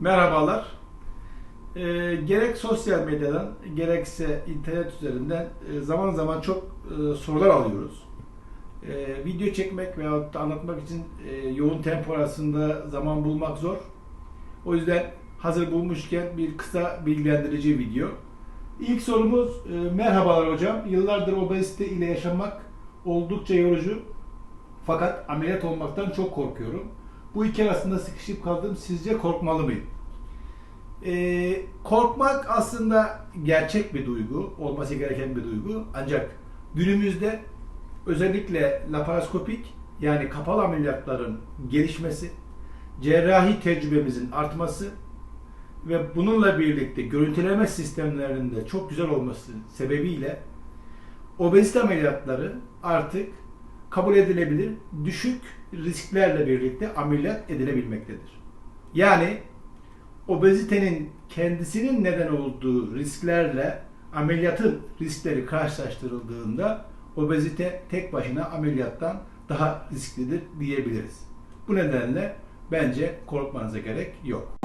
Merhabalar. Ee, gerek sosyal medyadan gerekse internet üzerinden e, zaman zaman çok e, sorular alıyoruz. E, video çekmek veyahut da anlatmak için e, yoğun tempo arasında zaman bulmak zor. O yüzden hazır bulmuşken bir kısa bilgilendirici video. İlk sorumuz e, merhabalar hocam. Yıllardır obezite ile yaşamak oldukça yorucu. Fakat ameliyat olmaktan çok korkuyorum. Bu iki arasında sıkışıp kaldım. Sizce korkmalı mıyım? Ee, korkmak aslında gerçek bir duygu, olması gereken bir duygu. Ancak günümüzde özellikle laparoskopik yani kapalı ameliyatların gelişmesi, cerrahi tecrübemizin artması ve bununla birlikte görüntüleme sistemlerinin de çok güzel olması sebebiyle obezite ameliyatları artık kabul edilebilir, düşük risklerle birlikte ameliyat edilebilmektedir. Yani obezitenin kendisinin neden olduğu risklerle ameliyatın riskleri karşılaştırıldığında obezite tek başına ameliyattan daha risklidir diyebiliriz. Bu nedenle bence korkmanıza gerek yok.